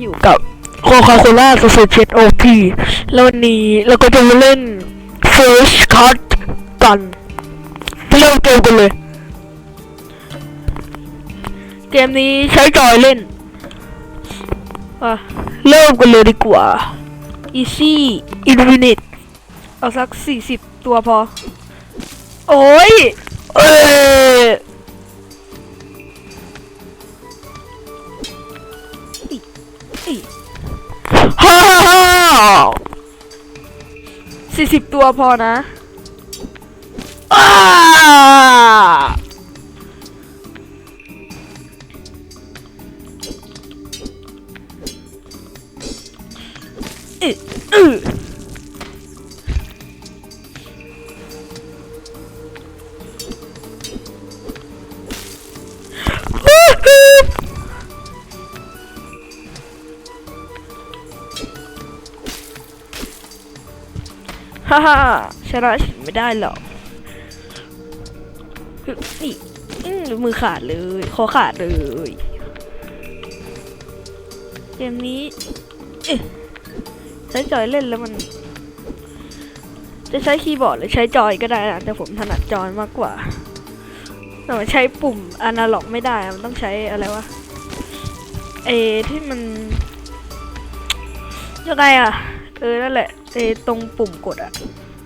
อยู่กับโคคาโคล่าสเซเจตโอพีแล้ววันนี้เราก็จะมาเล่น First Cut กันเริ่มเกมกันเลย เกมนี้ใช้จอยเล่นอะเริ่มกันเลยดีกว่า Easy Infinite เอาสัก 40 ตัวพอ โอ้ย เอ้ย สี่สิบตัวพอนะอ้าอึ ฮ่าฮ่าชนะฉันไม่ได้หรอกนี่มือขาดเลยคอขาดเลยเกมนี้ใช้จอยเล่นแล้วมัน จะใช้คีย์บอร์ดหรือใช้จอยก็ได้นะแต่ผมถนัดจอยมากกว่าแต่ว่ใช้ปุ่มอนาล็อกไม่ได้มันต้องใช้อะไรวะเอที่มันยังไงอะเออ นั่นแหละ เอตรงปุ่มกดอะ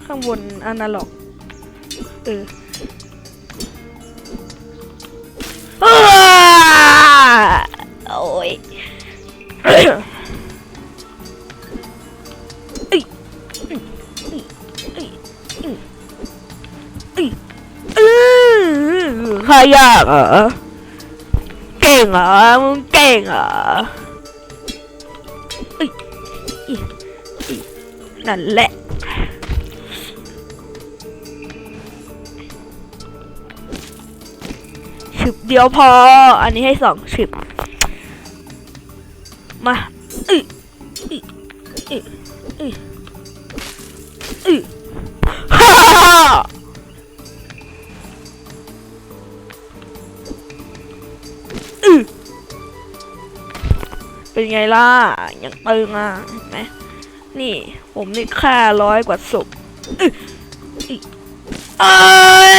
ข้างบนอนาล็อกเอออ้าโอ้ยเอ้ยเอ้ยเอ้ยเอ้ยเอ้ยเอ้ยใครอยากเหรอเก่งเหรอมึงเก่งเหรอเอ้ นั่นแหละฉึบเดียวพอ อันนี้ให้สองฉึบมาอึอึอึอึอึฮ่าฮ่าฮ่าอึเป็นไงล่ะยังตึงอะเห็นไหม นี่ ผมนี่ค่าร้อยกว่าศพอึอึเอ้ย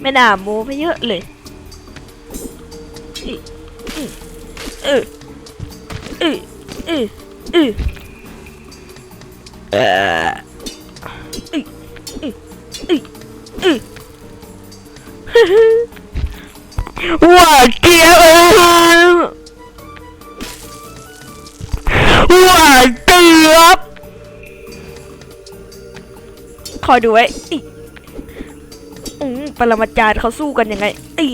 ไม่น่าโม้ไปเยอะเลยอิอิเออเออเออเออเอออิอิอิอิหวาเจี๊ยบเอ้ยหว เจี๊ยบคอยดูไว้อิอืมปรมาจารย์เขาสู้กันยังไงอี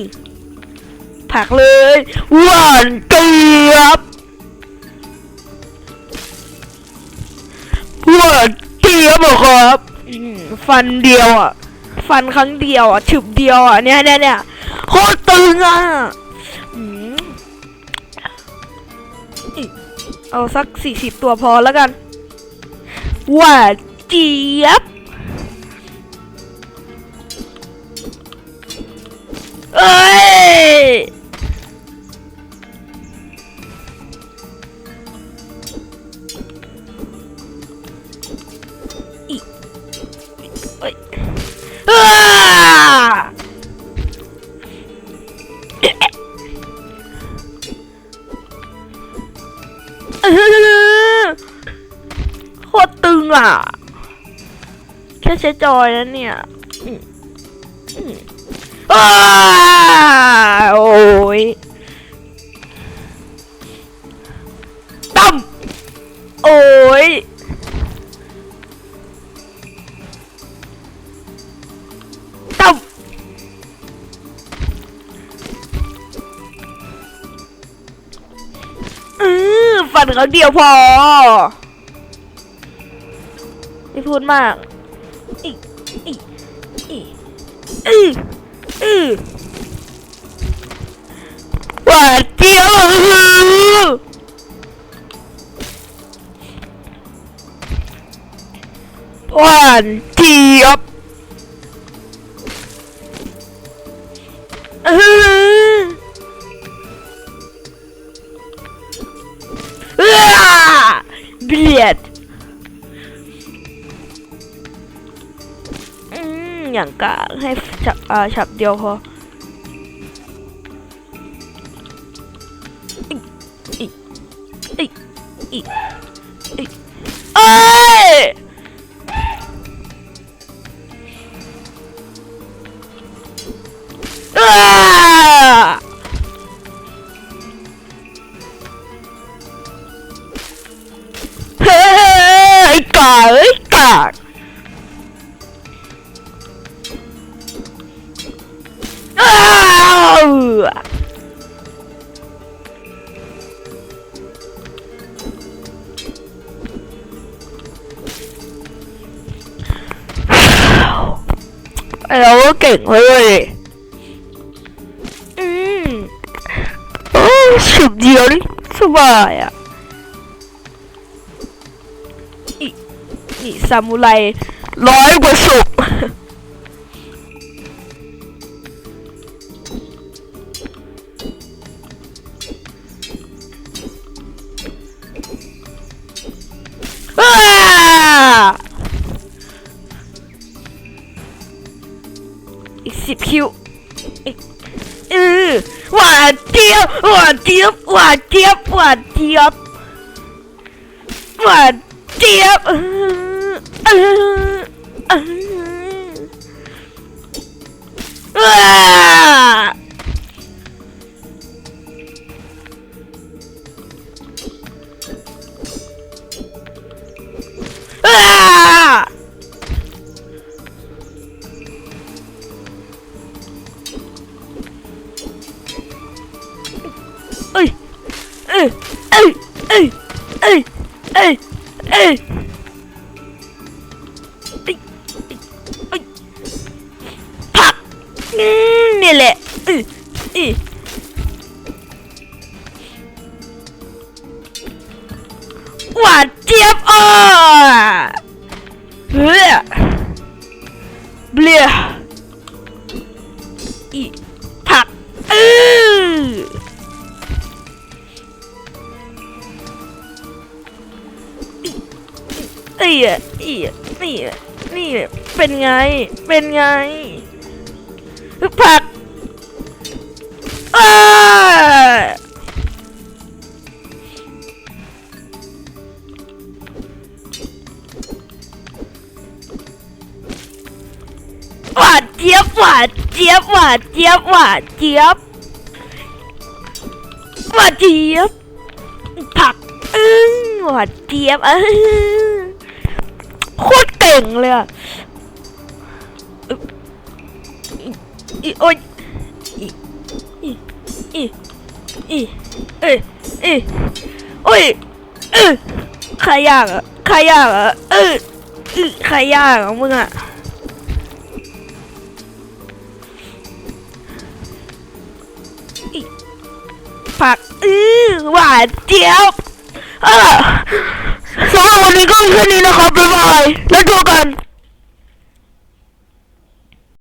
ผลักเลยหวานเจี๊ยบหวานเจี๊ยบเหรอครับอืมฟันเดียวอะ ฟันครั้งเดียวอะฉึบเดียวอะเนี่ยเนี่ยเนี่ยโคตรตึงอะอืมอีเอาสักสี่สิบตัวพอแล้วกัน หวานเจี๊ยบเอ้ยอีเอ้ยอ้าอื้อโคตรตึง อะ แค่ใช้จอยแล้วเนี่ยอ้าโอ้ยตั้มโอ้ยตั้มอือฟันเขาเดียวพอ ไม่พูดมากอีอีอีอีอีหวานเจียวหวานเจียบเบียด อย่างกางให้ฉับอ่าฉับเดียวพออีกอีกอีกอีกเอ้ยอ้าเฮ้ยไอ้กาไอ้ก เราก็เก่งเว้ยอืมโอ้สุดเดียวนี่สบายอะนี่ซามูไรร้อยกว่าสุก จี๊ยบหวานเจี๊ยบหวานเจี๊ยบหวานเจี๊ยบหวานเจี๊ยบอ่า อ้ยเอ้ยเอ้ยเอ้ยผักนี่แหละอืออือหวานเจี๊ยบอะเฮ้ยเบลียอีผักอือ เอ้ยอะอีอะนี่อะนี่เป็นไง เป็นไงผักอ้าหวานเจี๊ยบหวานเจี๊ยบหวานเจี๊ยบหวานเจี๊ยบหวานเจี๊ยบผักอึ้งหวานเจี๊ยบเออ โคตรเก่งเลยอะอีอีโอ้ยอีอีอีอีเอ้ยเอ้ยโอ้ยเออใครยากอะใครยากอะเอออื้อใครยากอะมึงอะอีผัก อื้อหวานเจี๊ยบเออ สำหรับวันนี้ก็แค่นี้นะครับบ๊ายบายแล้วเจอกัน